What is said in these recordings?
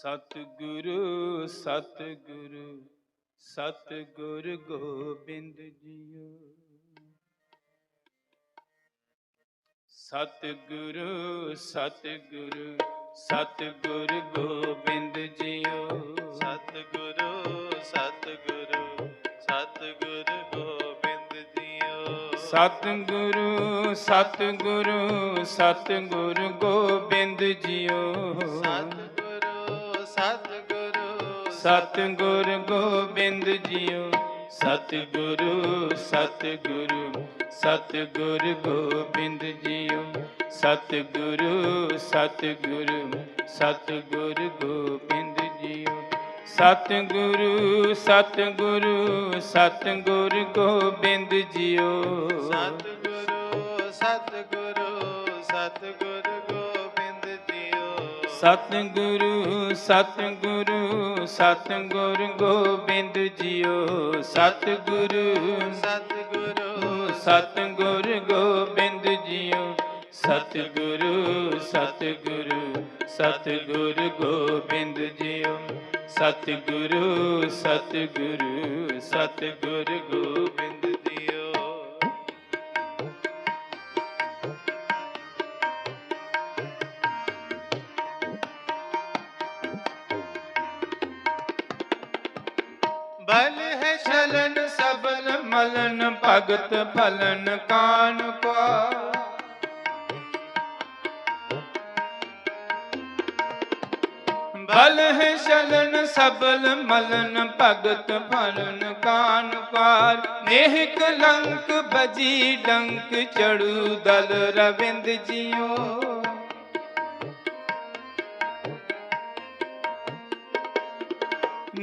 ਸਤਿਗੁਰੂ ਸਤਿਗੁਰੂ ਸਤਿਗੁਰ ਗੋਬਿੰਦ ਜੀਓ। ਸਤਿਗੁਰੂ ਸਤਿਗੁਰੂ ਸਤਿਗੁਰ ਗੋਬਿੰਦ ਜੀਓ। ਸਤਿਗੁਰੂ ਸਤਿਗੁਰੂ ਸਤਿਗੁਰ ਗੋਬਿੰਦ ਜੀਓ। ਸਤਿਗੁਰੂ ਸਤਿਗੁਰੂ ਸਤਿਗੁਰ ਗੋਬਿੰਦ ਜੀਓ। ਸਤਿਗੁਰੂ ਸਤਿਗੁਰੂ ਸਤਿਗੁਰ ਗੋਬਿੰਦ ਜੀਓ। ਸਤਿਗੁਰੂ ਸਤਿਗੁਰੂ ਸਤਿਗੁਰ ਗੋਬਿੰਦ ਜੀਓ। ਸਤਿਗੁਰੂ ਸਤਿਗੁਰੂ ਸਤਿਗੁਰ ਗੋਬਿੰਦ ਜੀਓ। ਸਤਿਗੁਰੂ ਸਤਿਗੁਰੂ ਸਤਿਗੁਰ ਗੋਬਿੰਦ ਜੀਓ। ਸਤਿਗੁਰੂ ਸਤਿਗੁਰੂ ਸਤਿਗੁਰ ਸਤਿਗੁਰੂ ਸਤਿਗੁਰੂ, ਸਤਿਗੁਰ ਗੋਬਿੰਦ ਜੀਓ। ਸਤਿਗੁਰੂ ਸਤਿਗੁਰੂ, ਸਤਿਗੁਰ ਗੋਬਿੰਦ ਜੀਓ। ਸਤਿਗੁਰੂ ਸਤਿਗੁਰੂ, ਸਤਿਗੁਰ ਗੋਬਿੰਦ ਜੀਓ। ਸਤਿਗੁਰੂ ਸਤਿਗੁਰੂ, ਸਤਿਗੁਰ ਗੋਬਿੰਦ बल है शलन सबल मलन भगत फलन कान का बल है शलन सबल मलन भगत फलन कान कार नेह कलंक बजी डंक चढ़ू दल रविंद जियो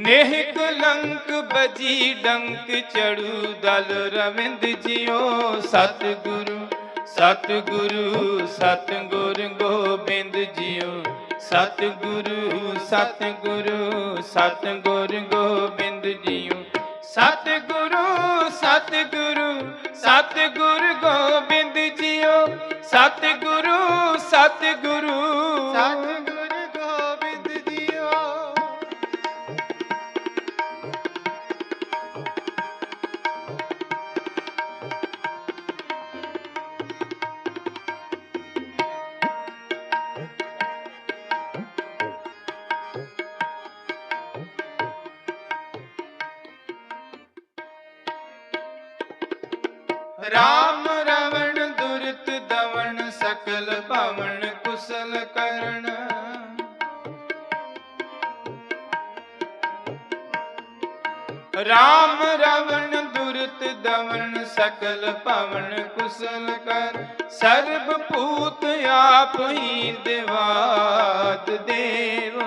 ਨੇਹ ਕਲੰਕ ਬਜੀ ਡੰਕ ਚੜੂ ਦਲ ਰਵਿੰਦ ਜਿਉ। ਸਤ ਗੁਰੂ ਸਤ ਗੁਰੂ ਸਤ ਗੁਰ ਗੋਬਿੰਦ ਜਿਉ। ਸਤ ਗੁਰੂ ਸਤ ਗੁਰੂ ਸਤ ਗੁਰ ਗੋਬਿੰਦ ਜਿਉ। ਸਤ ਗੁਰੂ ਰਾਮ ਰਵਣ ਦੁਰਤ ਦਵਣ ਸਕਲ ਭਵਨ ਕੁਸਲ ਕਰਨ। ਰਾਮ ਰਵਣ ਦੁਰਤ ਦਵਣ ਸਕਲ ਭਵਨ ਕੁਸਲ ਕਰ। ਸਰਬ ਭੂਤ ਆਪ ਹੀ ਦਿਵਾਦ ਦੇਵ।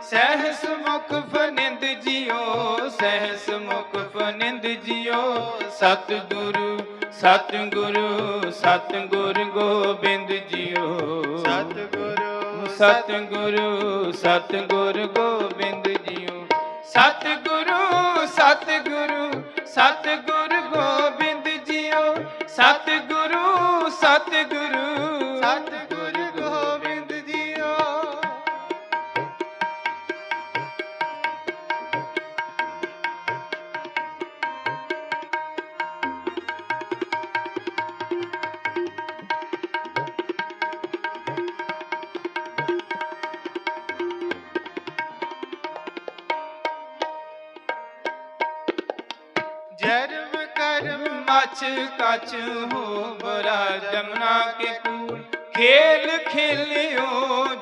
ਸਹਿਸ ਮੁਖ ਫਨਿੰਦ ਜਿਓ ਸਹਿਸ ਮੁਖ ਫਨਿੰਦ ਜਿਉ, ਸਤਿਗੁਰੂ ਸਤਿਗੁਰੂ ਸਤਿਗੁਰ ਗੋਬਿੰਦ ਜਿਉ ਸਤਿਗੁਰੂ ਸਤਿਗੁਰੂ ਸਤਿਗੁਰ ਗੋਬਿੰਦ ਜੀਓ। ਸਤਿਗੁਰੂ ਸਤਿਗੁਰੂ ਸਤਿਗੁਰ ਗੋਬਿੰਦ ਜੀਓ। ਸਤਿਗੁਰੂ ਸਤਿਗੁਰ कछ कछ हो बरा जमुना के कूल खेल खेलियो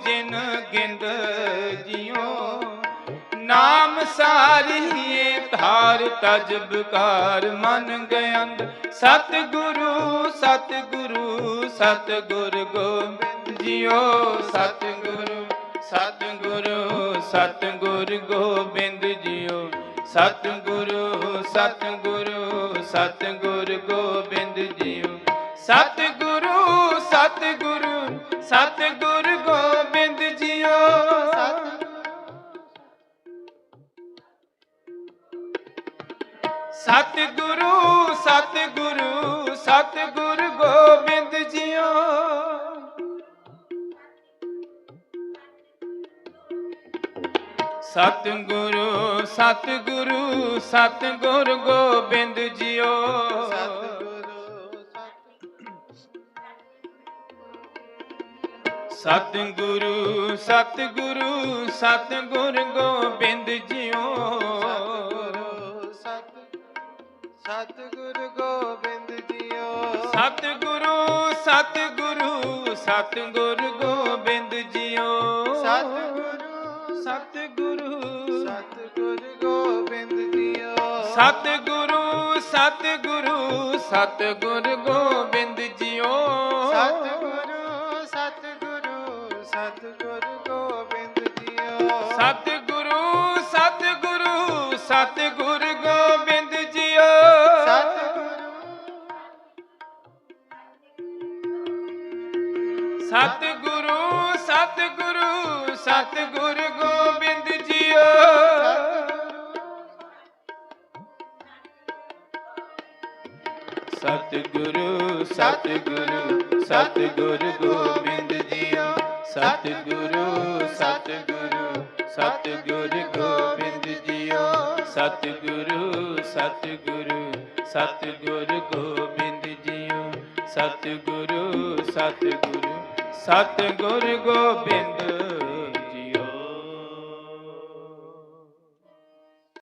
जिन गिंद जियो नाम सारिये धार तजबकार मन गयंद सतगुरु सतगुरु सतगुरु गोबिंद जियो सतगुरु सतगुरु सतगुरु गोबिंद जियो ਸਤਿਗੁਰੂ ਸਤਿਗੁਰੂ ਸਤਿਗੁਰ ਗੋਬਿੰਦ ਜੀਓ। ਸਤਿਗੁਰੂ ਸਤਿਗੁਰੂ ਸਤਿਗੁਰ ਗੋਬਿੰਦ ਜੀਓ। ਸਤਿਗੁਰੂ ਸਤਿਗੁਰੂ ਸਤਿਗੁਰੂ ਸਤਿਗੁਰੂ ਸਤਿਗੁਰ ਗੋਬਿੰਦ ਜੀਓ। ਸਤਿਗੁਰੂ ਸਤਿਗੁਰੂ ਸਤਿਗੁਰੂ ਗੋਬਿੰਦ ਜੀਓ। ਸਤਿਗੁਰੂ ਗੋਬਿੰਦ ਜੀਓ। ਸਤਿਗੁਰੂ ਸਤਿਗੁਰੂ ਸਤਿਗੁਰ ਗੋਬਿੰਦ ਜੀਓ। ਸਤਿਗੁਰੂ ਸਤਿਗੁਰੂ ਸਤਿਗੁਰੂ ਸਤਿਗੁਰ ਗੋਬਿੰਦ ਜੀਓ। ਸਤਿਗੁਰੂ ਸਤਿਗੁਰੂ ਸਤਿਗੁਰੂ ਗੋਬਿੰਦ ਜੀਓ। ਸਤਿਗੁਰੂ ਸਤਿਗੁਰੂ ਸਤਿਗੁਰ ਗੋਬਿੰਦ ਜੀਓ। ਸਤਿਗੁਰੂ ਸਤਿਗੁਰੂ ਸਤਿਗੁਰ ਗੋਬਿੰਦ ਜੀਓ। ਸਤਿਗੁਰੂ ਸਤਿਗੁਰੂ ਸਤਿਗੁਰੂ ਗੋਬਿੰਦ ਜੀਓ। ਸਤਿਗੁਰੂ ਸਤਿਗੁਰੂ ਸਤਿਗੁਰੂ ਗੋਬਿੰਦ ਜੀਓ। ਸਤਿਗੁਰੂ ਸਤਿਗੁਰੂ ਸਤਿਗੁਰੂ ਗੋਬਿੰਦ ਜੀਓ। ਸਤਿਗੁਰੂ ਸਤਿਗੁਰੂ, ਸਤਿਗੁਰ ਗੋਬਿੰਦ।